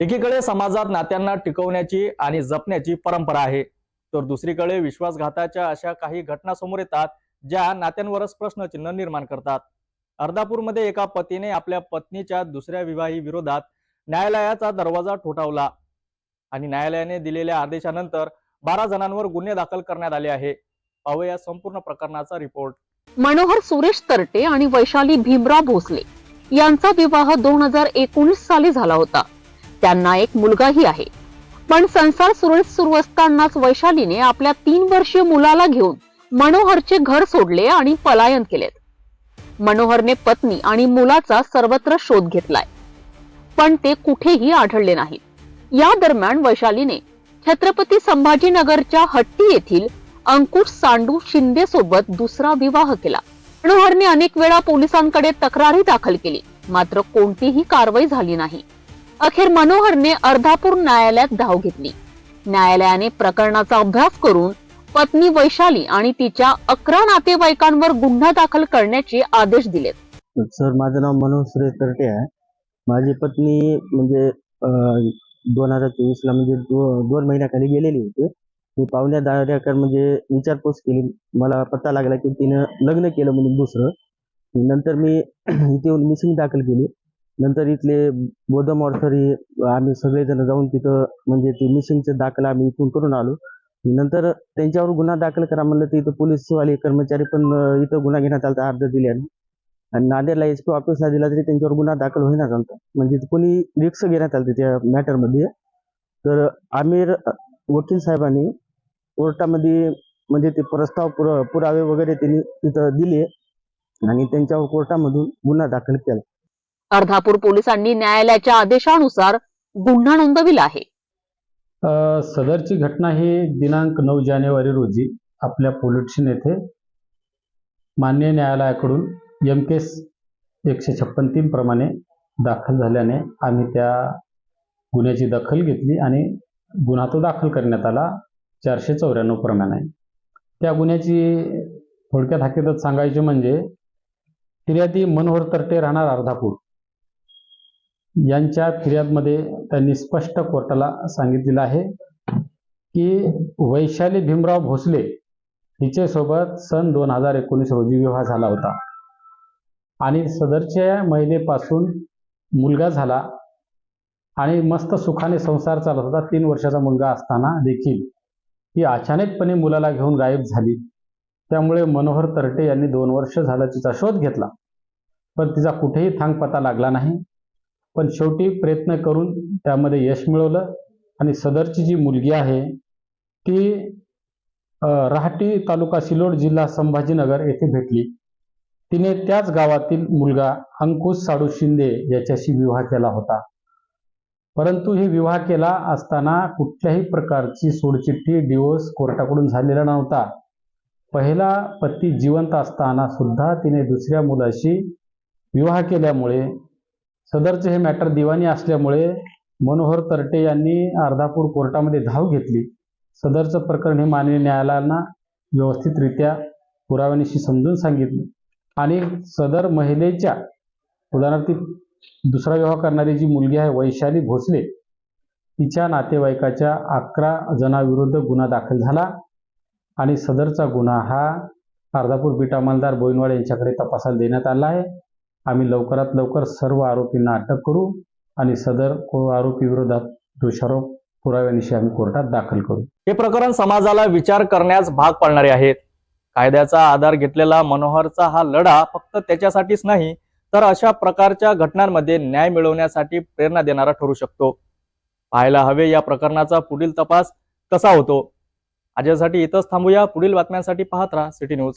एकीकडे समाजात नात्यांना टिकवण्याची आणि जपण्याची परंपरा आहे. तर दुसरीकडे विश्वासघाताच्या अशा काही घटना समोर येतात ज्या नात्यांवरच प्रश्नचिन्ह निर्माण करतात. अर्धापूरमध्ये एका पतीने आपल्या पत्नीच्या दुसऱ्या विवाही विरोधात न्यायालयाचा दरवाजा ठोठावला आणि न्यायालयाने दिलेल्या आदेशानंतर बारा जणांवर गुन्हे दाखल करण्यात आले आहे. पाहूया संपूर्ण प्रकरणाचा रिपोर्ट. मनोहर सुरेश तरटे आणि वैशाली भीमराव भोसले यांचा विवाह दोन हजार एकोणीस साली झाला होता. त्यांना एक मुलगाही आहे. पण संसार सुरळीत सुरू असतानाच वैशालीने आपल्या तीन वर्षीय मुलाला घेऊन मनोहरचे घर सोडले आणि पलायन केलेत. मनोहरने पत्नी आणि मुलाचा सर्वत्र शोध घेतलाय. पण ते कुठेही आढळले नाहीत. या दरम्यान वैशालीने छत्रपती संभाजीनगरच्या हट्टी येथील अंकुश सांडू शिंदे सोबत दुसरा विवाह केला. मनोहरने अनेक वेळा पोलिसांकडे तक्रारही दाखल केली मात्र कोणतीही कारवाई झाली नाही. अखेर मनोहरने अर्धापूर न्यायालयात धाव घेतली. न्यायालयाने प्रकरणाचा अभ्यास करून पत्नी वैशाली आणि तिच्या अकरा नातेवाईकांवर गुन्हा दाखल करण्याचे आदेश दिलेत. सर माझं नाव मनोज सुरेश तरटे आहे. माझी पत्नी म्हणजे दोन हजार चोवीसला म्हणजे दोन महिन्याखाली गेलेली होती. मी पाहुण्या दाऱ्याकर म्हणजे विचारपूस केली. मला पत्ता लागला की तिनं लग्न केलं म्हणून दुसरं. नंतर मी इथे येऊन मिसिंग दाखल केली. नंतर इथले बौद्ध ऑर्थरी आम्ही सगळेजण जाऊन तिथं म्हणजे ते मिशिंगचे दाखल आम्ही इथून करून आलो. नंतर त्यांच्यावर गुन्हा दाखल करा म्हणलं तर इथं पोलीसवाले कर्मचारी पण इथं गुन्हा घेण्यात आला अर्ज दिल्याने. आणि नांदेडला एस पी ऑफिसला दिला तरी त्यांच्यावर गुन्हा दाखल होईना चालतं म्हणजे कोणी रिक्स घेण्यात आलं त्या मॅटरमध्ये तर आमिर वकील साहेबांनी कोर्टामध्ये म्हणजे ते प्रस्ताव पुर पुरावे वगैरे त्यांनी तिथं दिले. आणि त्यांच्यावर कोर्टामधून गुन्हा दाखल केला. अर्धापूर पोलिसांनी न्यायालयाच्या आदेशानुसार गुन्हा नोंदविला आहे. सदरची घटना ही दिनांक नऊ जानेवारी रोजी आपल्या पोलीस येथे मान्य न्यायालयाकडून एम केस एकशे छप्पन तीन प्रमाणे दाखल झाल्याने आम्ही त्या गुन्ह्याची दखल घेतली आणि गुन्हा तो दाखल करण्यात आला चारशे चौऱ्याण्णव प्रमाणे. त्या गुन्ह्याची थोडक्यात हकीकत सांगायची म्हणजे फिर्यादी मनोहर तरटे राहणार अर्धापूर. यांच्या फिर्यादमध्ये त्यांनी स्पष्ट कोर्टाला सांगितलेलं आहे की वैशाली भीमराव भोसले हिच्यासोबत सन दोन हजार एकोणीस रोजी विवाह झाला होता. आणि सदरच्या महिलेपासून मुलगा झाला आणि मस्त सुखाने संसार चालत होता. तीन वर्षाचा मुलगा असताना देखील ही अचानकपणे मुलाला घेऊन गायब झाली. त्यामुळे मनोहर तरटे यांनी दोन वर्ष झालं तिचा शोध घेतला. पण तिचा कुठेही थांग पता लागला नाही. पण शेवटी प्रयत्न करून त्यामध्ये यश मिळवलं. आणि सदरची जी मुलगी आहे ती रहाटी राहटी तालुका सिलोड जिल्हा संभाजीनगर येथे भेटली. तिने त्याच गावातील मुलगा अंकुश साडू शिंदे याच्याशी विवाह केला होता. परंतु हे विवाह केला असताना कुठल्याही प्रकारची सोडचिठ्ठी डिवोर्स कोर्टाकडून झालेला नव्हता. पहिला पती जिवंत असताना सुद्धा तिने दुसऱ्या मुलाशी विवाह केल्यामुळे सदरचे हे मॅटर दिवाणी असल्यामुळे मनोहर तरटे यांनी अर्धापूर कोर्टामध्ये धाव घेतली. सदरचं प्रकरण हे माननीय न्यायालयाला व्यवस्थितरित्या पुराव्यानिशी समजून सांगितलं. आणि सदर महिलेच्या उदाहरणार्थ दुसरा विवाह करणारी जी मुलगी आहे वैशाली भोसले तिच्या नातेवाईकाच्या अकरा जणांविरुद्ध गुन्हा दाखल झाला. आणि सदरचा गुन्हा हा अर्धापूर बीट अंमलदार बोईनवाड यांच्याकडे तपासाला देण्यात आला आहे. आम्ही लवकरात लवकर सर्व आरोपींना अटक करू आणि सदर को- आरोपी विरोधात दोषारोप पुराव्यानिशी आम्ही कोर्टात दाखल करू. हे प्रकरण समाजाला विचार करण्यास भाग पाडणारे आहेत. कायद्याचा आधार घेतलेला मनोहरचा हा लढा फक्त त्याच्यासाठीच नाही तर अशा प्रकारच्या घटनांमध्ये न्याय मिळवण्यासाठी प्रेरणा देणारा ठरू शकतो. पाहायला हवे या प्रकरणाचा पुढील तपास कसा होतो? आजसाठी इथंच थांबूया. पुढील बातम्यांसाठी पाहत राहा सिटी न्यूज.